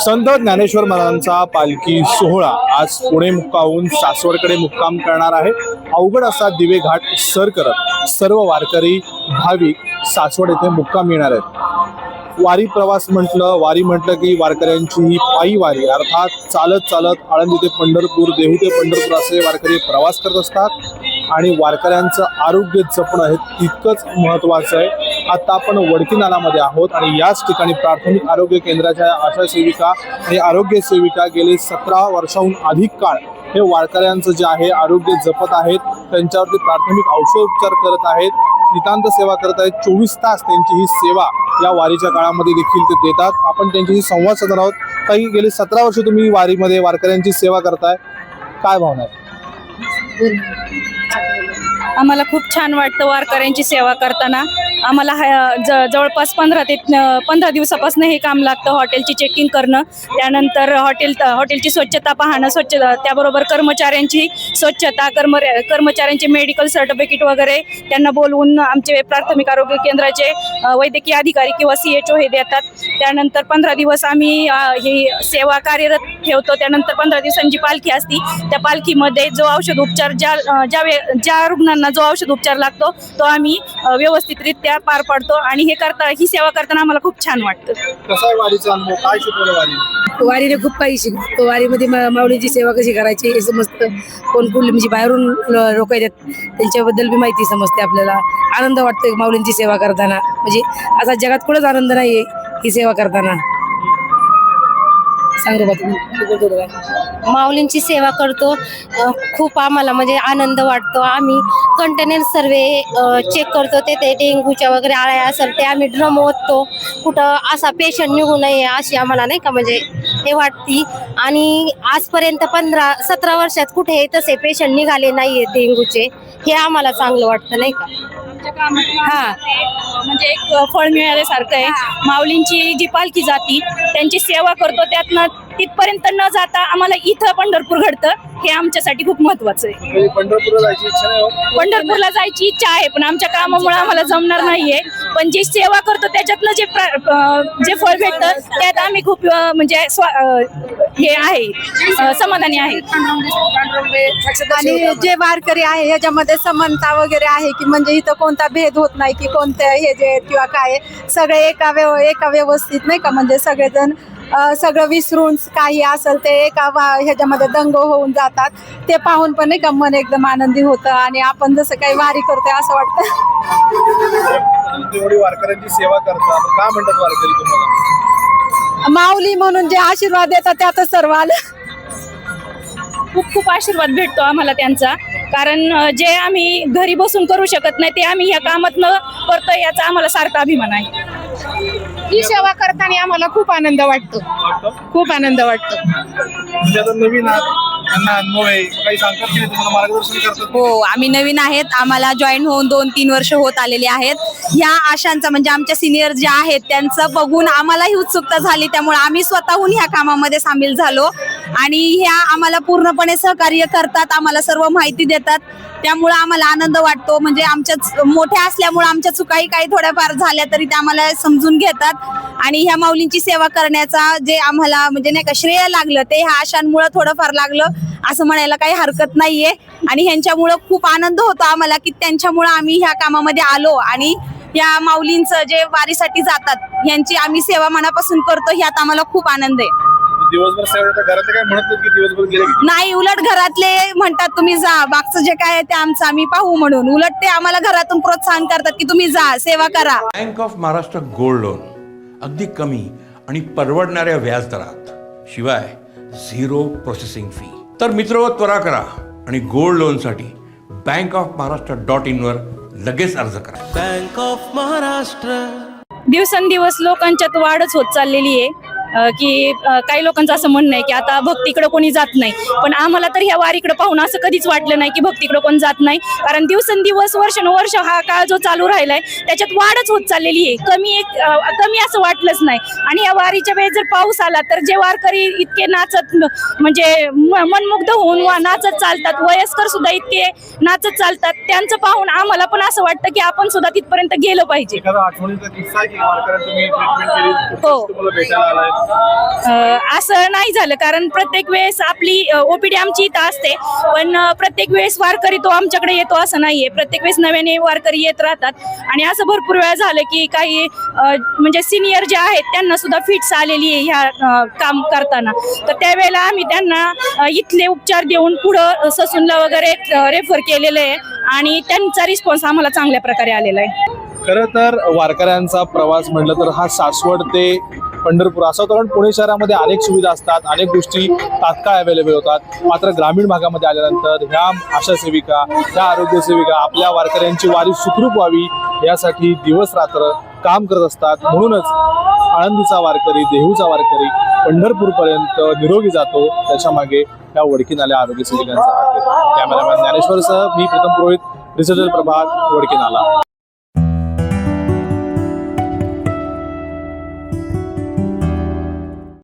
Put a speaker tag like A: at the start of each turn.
A: संत ज्ञानेश्वर महाराजांचा पालखी सोहळा आज पुणे मुक्काहून सासवडकडे मुक्काम करणार आहे. अवघड असा दिवे घाट सर करत सर्व वारकरी भाविक सासवड येथे मुक्काम येणार आहेत. वारी प्रवास म्हटलं वारी म्हटलं की वारकऱ्यांची ही पायी वारी. अर्थात चालत चालत आळंदी ते पंढरपूर देहू ते पंढरपूर असे वारकरी प्रवास करत असतात. आणि वारकऱ्यांचं आरोग्य जपणं हे तितकंच महत्त्वाचं आहे. आता आपण वडकी नालामध्ये आहोत आणि याच ठिकाणी प्राथमिक आरोग्य केंद्राच्या आशा सेविका आणि आरोग्य सेविका गेले सतरा वर्षाहून अधिक काळ हे वारकऱ्यांचं जे आहे आरोग्य जपत आहेत त्यांच्यावरती प्राथमिक औषधोपचार करत आहेत नितांत सेवा करत आहेत. चोवीस तास त्यांची ही सेवा या वारीच्या काळामध्ये देखील ते देतात. आपण त्यांच्याशी संवाद साधणार आहोत. काही गेली सतरा वर्ष तुम्ही वारीमध्ये वारकऱ्यांची सेवा करताय. काय भावना आहे?
B: आम्हाला खूप छान वाटतं वारकऱ्यांची सेवा करताना. आम्हाला हा- ज- जवळपास पंधरा ते पंधरा दिवसापासून हे काम लागतं हॉटेलची चेकिंग करणं. त्यानंतर हॉटेल हॉटेलची स्वच्छता पाहणं स्वच्छ त्याबरोबर कर्मचाऱ्यांची स्वच्छता कर्म कर्मचाऱ्यांचे मेडिकल सर्टिफिकेट वगैरे त्यांना बोलवून आमचे प्राथमिक आरोग्य केंद्राचे वैद्यकीय अधिकारी किंवा सी एच ओ हे देतात. त्यानंतर पंधरा दिवस आम्ही ही सेवा कार्यरत ठेवतो. त्यानंतर पंधरा दिवसांची पालखी असती. त्या पालखीमध्ये जो औषध उपचार ज्या ज्या वे- ज्या रुग्णांना जो औषध उपचार लागतो तो आम्ही व्यवस्थितरित्या व्यवस्थितरित्या पार पाडतो आणि हे करता ही सेवा करताना आम्हाला खूप छान वाटतं.
A: कसा आहे वारीचा अनुभव? काय शिकवलं वारी?
C: वारीने खूप काही शिकतो वारीमध्ये मा- माऊलीची सेवा कशी करायची हे समजतं. कोण कुठली म्हणजे बाहेरून लोक येतात त्यांच्याबद्दल बी माहिती समजते आपल्याला. आनंद वाटतो माऊलींची सेवा करताना. म्हणजे असा जगात कुठंच आनंद नाही आहे ही सेवा करताना.
D: माऊलींची सेवा करतो. खूप आम्हाला म्हणजे आनंद वाटतो. आम्ही कंटेनर सर्वे चेक करतो. ते ते डेंग्यूच्या वगैरे आळ्या असेल ते आम्ही ड्रम ओततो. कुठं असा पेशंट निघू नये अशी आम्हाला नाही का म्हणजे हे वाटती. आणि आजपर्यंत पंधरा सतरा वर्षात कुठे तसे पेशंट निघाले नाहीये डेंग्यूचे. हे आम्हाला चांगलं वाटतं नाही का?
B: हा. म्हणजे एक फळ मिळाल्यासारखं आहे. माऊलींची जी पालखी जाती त्यांची सेवा करतो त्यातनं तिथपर्यंत न जाता आम्हाला इथं पंढरपूर घडतं. हे आमच्यासाठी खूप महत्वाचं आहे.
A: कधी पंढरपूरला जायची इच्छा नाही हो?
B: पंढरपूरला जायची इच्छा आहे पण आमच्या कामामुळे आम्हाला जमणार नाहीये. पण जी सेवा करतो त्याच्यातनं जे जे फळ भेटतं त्यात आम्ही खूप म्हणजे हे आहे समाधानी आहे.
E: आणि जे वारकरी आहे ह्याच्यामध्ये समानता वगैरे आहे की म्हणजे इथं कोणता भेद होत नाही की कोणत्या हे जे आहेत किंवा काय आहे, सगळे एका व्यव एका व्यवस्थित नाही का? म्हणजे सगळेजण सगळं विसरून काही असेल ते एका वा- ह्याच्यामध्ये दंग होऊन जातात. ते पाहून पण नाही का मन एकदम आनंदी होतं आणि आपण जसं काही वारी करतोय असं वाटतं.
A: एवढी वारकऱ्यांची सेवा करता. मग काय म्हणतात वारकरी तुम्हाला?
E: माऊली म्हणून जे आशीर्वाद देतात त्यातच सर्व आलं.
B: खूप खूप आशीर्वाद भेटतो आम्हाला त्यांचा. कारण जे आम्ही घरी बसून करू शकत नाही ते आम्ही ह्या कामात करतो याचा आम्हाला सारखा अभिमान आहे.
F: ही सेवा करताना आम्हाला खूप आनंद वाटतो? खूप आनंद वाटतो.
A: म्हणजे नवीन त्यांना अनुभव आहे. काही सांगतात की नाही तुम्हाला मार्गदर्शन करतात
G: हो आम्ही नवीन आहेत. आम्हाला जॉईन होऊन दोन तीन वर्ष होत आलेले आहेत. ह्या आशांचा म्हणजे आमच्या सिनियर ज्या आहेत त्यांचं बघून आम्हालाही उत्सुकता झाली. त्यामुळे आम्ही स्वतःहून ह्या कामामध्ये सामील झालो. आणि ह्या आम्हाला पूर्णपणे सहकार्य करतात आम्हाला सर्व माहिती देतात. त्यामुळे आम्हाला आनंद वाटतो. म्हणजे आमच्या मोठ्या असल्यामुळे आमच्या चुकाही काही थोड्याफार झाल्या तरी त्या आम्हाला समजून घेतात. आणि ह्या माऊलींची सेवा करण्याचा जे आम्हाला म्हणजे नाही का श्रेय लागलं ते ह्या आशांमुळे थोडंफार लागलं. असं म्हणायला काही हरकत नाहीये. आणि ह्यांच्यामुळं खूप आनंद होतो आम्हाला की त्यांच्यामुळं आम्ही ह्या कामामध्ये आलो आणि या माऊलींचं जे वारीसाठी जातात यांची आम्ही सेवा मनापासून करतो ह्यात आम्हाला खूप आनंद आहे.
A: दिवसभर सेवा देता घरातले काय म्हणत नाहीत की दिवसभर गेले की?
G: नाही उलट घरातले म्हणतात तुम्ही जा बागचं जे काय आहे ते आमचं आम्ही पाहू म्हणून. उलट ते आम्हाला घरातून प्रोत्साहन करतात की तुम्ही जा सेवा करा.
H: Bank of Maharashtra gold loan अगदी कमी आणि परवडणाऱ्या व्याजदरात. शिवाय झिरो प्रोसेसिंग फी तर मित्र त्वरा करा आणि गोल्ड लोनसाठी बँक ऑफ महाराष्ट्र डॉट इनवर लगेच अर्ज करा.
I: Bank of Maharashtra.
B: दिवसेंदिवस लोकांच्यात वाढच होत चाललेली आहे. की काही लोकांचं असं म्हणणं आहे की आता भक्तीकडे कोणी जात नाही. पण आम्हाला तर ह्या वारीकडे पाहून असं कधीच वाटलं नाही की भक्तीकडे कोण जात नाही. कारण दिवसेंदिवस वर्षानुवर्ष हा काळ जो चालू राहिलाय त्याच्यात वाढच होत चाललेली आहे. कमी एक कमी असं वाटलंच नाही. आणि या वारीच्या वेळेस जर पाऊस आला तर जे वारकरी इतके नाचत म्हणजे मनमुग्ध होऊन वा- नाचत चालतात. वयस्कर सुद्धा इतके नाचत चालतात. त्यांचं पाहून आम्हाला पण असं वाटतं की आपण सुद्धा तिथपर्यंत गेलं पाहिजे. हो. असं नाही झालं कारण प्रत्येक वेळेस आपली ओपीडी आमची इथं असते. पण प्रत्येक वेळेस वारकरी तो आमच्याकडे येतो असं नाहीये. प्रत्येक वेळेस नव्याने वारकरी येत राहतात. आणि असं भरपूर वेळा झालं की काही म्हणजे सिनियर जे आहेत त्यांना सुद्धा फिट्स आलेली आहे ह्या काम करताना. तर त्यावेळेला आम्ही त्यांना इथले उपचार देऊन पुढं ससूनला वगैरे रेफर केलेलं आहे. आणि त्यांचा रिस्पॉन्स आम्हाला चांगल्या प्रकारे आलेला आहे.
A: खरं तर वारकऱ्यांचा प्रवास म्हटलं तर हा सासवड ते पंढरपूर. असं कारण पुणे शहरामध्ये अनेक सुविधा असतात अनेक गोष्टी तात्काळ अवेलेबल होतात. मात्र ग्रामीण भागामध्ये आल्यानंतर ह्या आशा सेविका ह्या आरोग्य सेविका आपल्या वारकऱ्यांची वारी सुखरूप व्हावी यासाठी दिवस रात्र काम करत असतात. म्हणूनच आळंदीचा वारकरी देहूचा वारकरी पंढरपूरपर्यंत निरोगी जातो. त्याच्यामागे या वडकीनाल्या आरोग्य सेविकांचा. हात आहे कॅमेरामॅन ज्ञानेश्वरसह मी प्रथम पुरोहित रिसर्जर वडकी नाला